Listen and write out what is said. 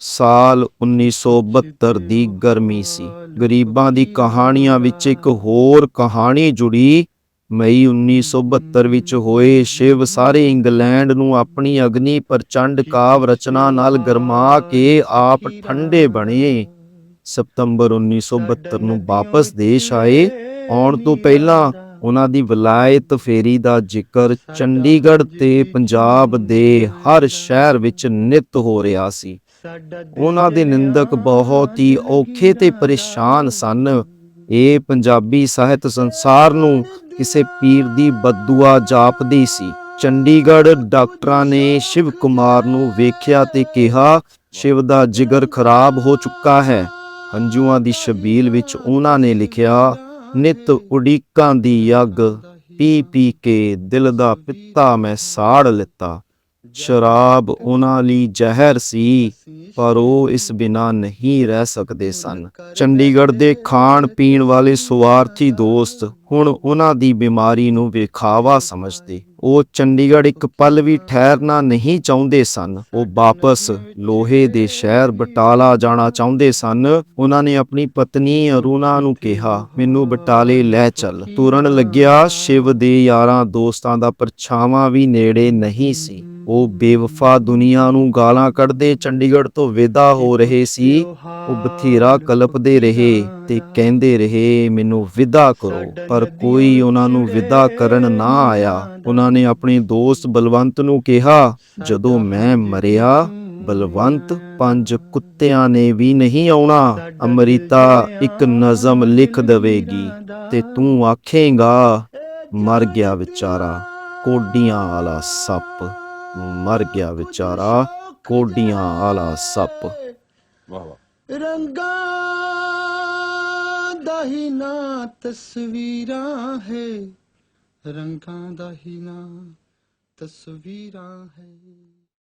ਸਾਲ 1972 ਦੀ ਗਰਮੀ ਸੀ। ਗਰੀਬਾਂ ਦੀ ਕਹਾਣੀਆਂ ਵਿੱਚ ਇੱਕ ਹੋਰ ਕਹਾਣੀ ਜੁੜੀ। ਮਈ 1972 ਵਿੱਚ ਹੋਏ ਸ਼ਿਵ ਸਾਰੇ ਇੰਗਲੈਂਡ ਨੂੰ ਆਪਣੀ ਅਗਨੀ ਪ੍ਰਚੰਡ ਕਾਵ ਰਚਨਾ ਨਾਲ ਗਰਮਾ ਕੇ ਆਪ ਠੰਡੇ ਬਣੇ। ਸਤੰਬਰ 1972 ਨੂੰ ਵਾਪਸ ਦੇਸ਼ ਆਏ। ਆਉਣ ਤੋਂ ਪਹਿਲਾਂ ਉਹਨਾਂ ਦੀ ਵਿਲਾਇਤ ਫੇਰੀ ਦਾ ਜ਼ਿਕਰ ਚੰਡੀਗੜ੍ਹ ਤੇ ਪੰਜਾਬ ਦੇ ਹਰ ਸ਼ਹਿਰ ਵਿੱਚ ਨਿਤ ਹੋ ਰਿਹਾ ਸੀ। ਉਹਨਾਂ ਦੇ ਨਿੰਦਕ ਬਹੁਤ ਹੀ ਔਖੇ ਤੇ ਪਰੇਸ਼ਾਨ ਸਨ। ਇਹ ਪੰਜਾਬੀ ਸਾਹਿਤ ਸੰਸਾਰ ਨੂੰ ਕਿਸੇ ਪੀਰ ਦੀ ਬਦਦੁਆ ਜਾਪਦੀ ਸੀ। ਚੰਡੀਗੜ੍ਹ ਡਾਕਟਰਾਂ ਨੇ ਸ਼ਿਵ ਕੁਮਾਰ ਨੂੰ ਵੇਖਿਆ ਤੇ ਕਿਹਾ, ਸ਼ਿਵ ਦਾ ਜਿਗਰ ਖਰਾਬ ਹੋ ਚੁੱਕਾ ਹੈ। ਹੰਝੂਆਂ ਦੀ ਸ਼ਬੀਲ ਵਿੱਚ ਉਹਨਾਂ ਨੇ ਲਿਖਿਆ, ਨਿਤ ਉਡੀਕਾਂ ਦੀ ਯੱਗ ਪੀ ਪੀ ਕੇ ਦਿਲ ਦਾ ਪਿੱਤਾ ਮੈਂ ਸਾੜ ਲਿੱਤਾ। ਸ਼ਰਾਬ ਉਹਨਾਂ ਲਈ ਜ਼ਹਿਰ ਸੀ, ਪਰ ਉਹ ਇਸ ਬਿਨਾ ਨਹੀਂ ਰਹਿ ਸਕਦੇ ਸਨ। ਚੰਡੀਗੜ੍ਹ ਦੇ ਖਾਣ ਪੀਣ ਵਾਲੇ ਸਵਾਰਥੀ ਦੋਸਤ ਹੁਣ ਉਹਨਾਂ ਦੀ ਬਿਮਾਰੀ ਨੂੰ ਵਿਖਾਵਾ ਸਮਝਦੇ। ਉਹ ਚੰਡੀਗੜ੍ਹ ਇੱਕ ਪਲ ਵੀ ਠਹਿਰਨਾ ਨਹੀਂ ਚਾਹੁੰਦੇ ਸਨ। ਉਹ ਵਾਪਸ ਲੋਹੇ ਦੇ ਸ਼ਹਿਰ ਬਟਾਲਾ ਜਾਣਾ ਚਾਹੁੰਦੇ ਸਨ। ਉਹਨਾਂ ਨੇ ਆਪਣੀ ਪਤਨੀ ਅਰੁਣਾ ਨੂੰ ਕਿਹਾ, ਮੈਨੂੰ ਬਟਾਲੇ ਲੈ ਚੱਲ। ਤੁਰਨ ਲੱਗਿਆ, ਸ਼ਿਵ ਦੇ ਯਾਰਾਂ ਦੋਸਤਾਂ ਦਾ ਪਰਛਾਵਾਂ ਵੀ ਨੇੜੇ ਨਹੀਂ ਸੀ। ਉਹ ਬੇਵਫਾ ਦੁਨੀਆ ਨੂੰ ਗਾਲਾਂ ਕੱਢਦੇ, ਚੰਡੀਗੜ੍ਹ ਤੋਂ ਵਿਦਾ ਹੋ ਰਹੇ ਸੀ। ਉਹ ਬਥੇਰਾ ਕਲਪਦੇ ਰਹੇ ਤੇ ਕਹਿੰਦੇ ਰਹੇ, ਮੈਨੂੰ ਵਿਦਾ ਕਰੋ। ਪਰ ਕੋਈ ਉਹਨਾਂ ਨੂੰ ਵਿਦਾ ਕਰਨ ਨਾ ਆਇਆ। ਉਹਨਾਂ ਨੇ ਆਪਣੇ ਦੋਸਤ ਬਲਵੰਤ ਨੂੰ ਕਿਹਾ, ਜਦੋਂ ਮੈਂ ਮਰਿਆ, ਬਲਵੰਤ ਪੰਜ ਕੁੱਤਿਆਂ ਨੇ ਵੀ ਨਹੀਂ ਆਉਣਾ। ਅਮਰੀਤਾ ਇੱਕ ਨਜ਼ਮ ਲਿਖ ਦੇਵੇਗੀ ਤੇ ਤੂੰ ਆਖੇਂਗਾ, ਮਰ ਗਿਆ ਵਿਚਾਰਾ, ਕੋਡੀਆਂ ਵਾਲਾ ਸੱਪ। ਮਰ ਗਿਆ ਵਿਚਾਰਾ ਕੋਡੀਆਂ ਵਾਲਾ ਸੱਪ। ਵਾਹ ਵਾਹ। ਰੰਗਾਂ ਦਾ ਹੀ ਨਾ ਤਸਵੀਰਾਂ ਹੈ। ਰੰਗਾਂ ਦਾ ਹੀ ਨਾ ਤਸਵੀਰਾਂ ਹੈ।